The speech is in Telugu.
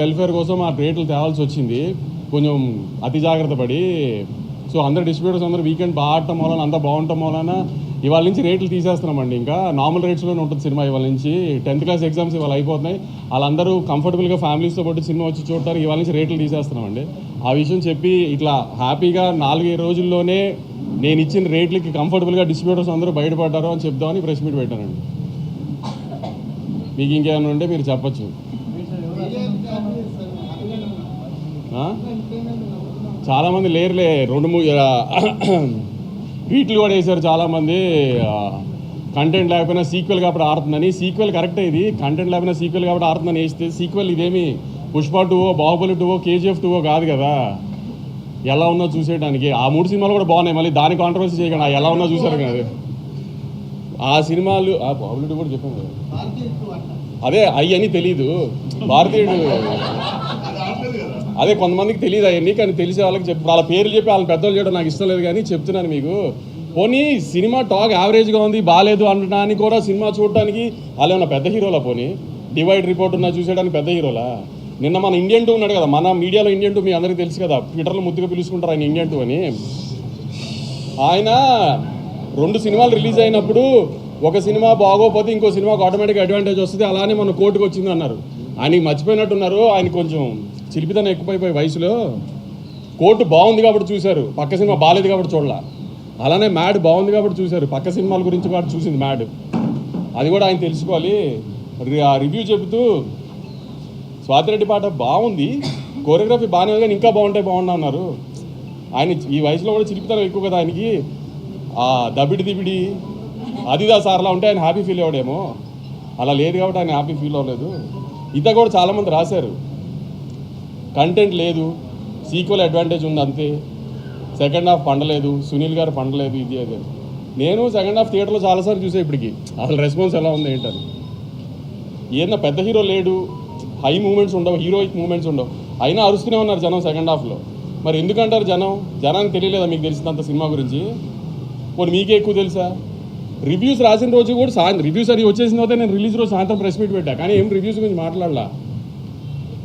వెల్ఫేర్ కోసం ఆ రేట్లు తేవాల్సి వచ్చింది. కొంచెం అతి జాగ్రత్త పడి. సో అందరు డిస్ట్రిబ్యూటర్స్ అందరూ వీకెండ్ బాగా ఆడటం వలన అంతా బాగుండటం వలన ఇవాళ నుంచి రేట్లు తీసేస్తున్నామండి. ఇంకా నార్మల్ రేట్స్లోనే ఉంటుంది సినిమా ఇవాళ నుంచి. టెన్త్ క్లాస్ ఎగ్జామ్స్ ఇవాళ అయిపోతున్నాయి. వాళ్ళందరూ కంఫర్టబుల్గా ఫ్యామిలీస్తో పాటు సినిమా వచ్చి చూడటానికి ఇవాళ నుంచి రేట్లు తీసేస్తున్నామండి. ఆ విషయం చెప్పి ఇట్లా హ్యాపీగా నాలుగైదు రోజుల్లోనే నేను ఇచ్చిన రేట్లకి కంఫర్టబుల్గా డిస్ట్రిబ్యూటర్స్ అందరూ బయటపడ్డారు అని చెప్దామని ప్రెస్ మీట్ పెట్టానండి. మీకు ఇంకేమైనా ఉంటే మీరు చెప్పచ్చు ఆ? చాలామంది లేరులే. రెండు మూడు ట్వీట్లు కూడా వేశారు చాలామంది. కంటెంట్ లేకపోయినా సీక్వెల్ కాబట్టి ఆడుతుందని. సీక్వెల్ కరెక్టే ఇది. కంటెంట్ లేకపోయినా సీక్వెల్ కాబట్టి ఆడుతుందని వేస్తే సీక్వెల్ ఇదేమి? పుష్ప టూవో బాహుబలి టూవో కేజీఎఫ్ టూవో కాదు కదా. ఎలా ఉన్నా చూసేయడానికి. ఆ మూడు సినిమాలు కూడా బాగున్నాయి. మళ్ళీ దాని కాంట్రవర్సీ చేయకుండా. ఎలా ఉన్నా చూసారు కదా. ఆ సినిమాలు ఆ బాహుబలి టూ కూడా చెప్పాను కదా. అదే అవి అని తెలీదు. భారతీయుడు అదే కొంతమందికి తెలియదు అవన్నీ కానీ తెలిసే వాళ్ళకి చెప్పి. వాళ్ళ పేర్లు చెప్పి వాళ్ళ పెద్దలు చేయడం నాకు ఇష్టం లేదు కానీ చెప్తున్నాను మీకు. పోనీ సినిమా టాక్ యావరేజ్గా ఉంది బాగాలేదు అనడానికి కూడా సినిమా చూడడానికి వాళ్ళు ఏమన్నా పెద్ద హీరోలా పోనీ? డివైడ్ రిపోర్ట్ ఉన్నా చూసేయడానికి పెద్ద హీరోలా? నిన్న మన ఇండియన్ టూ ఉన్నాడు కదా మన మీడియాలో ఇండియన్ టూ మీ అందరికీ తెలుసు కదా ట్విట్టర్లో ముద్దుగా పిలుచుకుంటారు ఆయన ఇండియన్ టూ అని. ఆయన రెండు సినిమాలు రిలీజ్ అయినప్పుడు ఒక సినిమా బాగోపోతే ఇంకో సినిమాకు ఆటోమేటిక్గా అడ్వాంటేజ్ వస్తుంది అలానే మన కోర్టుకు వచ్చింది అన్నారు ఆయనకి మర్చిపోయినట్టున్నారు ఆయన కొంచెం చిలిపితనం ఎక్కువైపోయి వయసులో కోర్టు బాగుంది కాబట్టి చూశారు. పక్క సినిమా బాగాలేదు కాబట్టి చూడాల. అలానే మ్యాడ్ బాగుంది కాబట్టి చూశారు. పక్క సినిమాల గురించి కాబట్టి చూసింది మ్యాడ్. అది కూడా ఆయన తెలుసుకోవాలి. రి- ఆ రివ్యూ చెబుతూ స్వాతిరెడ్డి పాట బాగుంది. కోరియోగ్రఫీ బాగానే ఉంది కానీ ఇంకా బాగుంటే బాగున్నా అన్నారు. ఆయన ఈ వయసులో కూడా చిలిపితనం ఎక్కువ కదా ఆయనకి. ఆ దబిడి దిబిడి అదిదా సార్లా ఉంటే ఆయన హ్యాపీ ఫీల్ అవ్వడేమో అలా లేదు కాబట్టి ఆయన హ్యాపీ ఫీల్ అవ్వలేదు. ఇత కూడా చాలామంది రాశారు. కంటెంట్ లేదు. సీక్వెల్ అడ్వాంటేజ్ ఉంది అంతే. Second half పండలేదు. సునీల్ గారు పండలేదు. ఇది అదే. నేను సెకండ్ హాఫ్ థియేటర్లో చాలాసార్లు చూసే ఇప్పటికి. అసలు రెస్పాన్స్ ఎలా ఉంది ఏంటని. ఏదన్నా పెద్ద హీరో లేడు. హై మూమెంట్స్ ఉండవు. హీరోయిక్ మూమెంట్స్ ఉండవు. అయినా అరుస్తూనే ఉన్నారు జనం సెకండ్ హాఫ్లో మరి ఎందుకంటారు జనం? జనానికి తెలియలేదా మీకు తెలిసినంత సినిమా గురించి? పోనీ మీకే ఎక్కువ తెలుసా? రివ్యూస్ రాసిన రోజు కూడా సాయంత్రం రివ్యూస్ అది వచ్చేసిన తర్వాత నేను రిలీజ్ రోజు సాయంత్రం ప్రెస్ మీట్ పెట్టా. కానీ ఏం రివ్యూస్ గురించి మాట్లాడలా.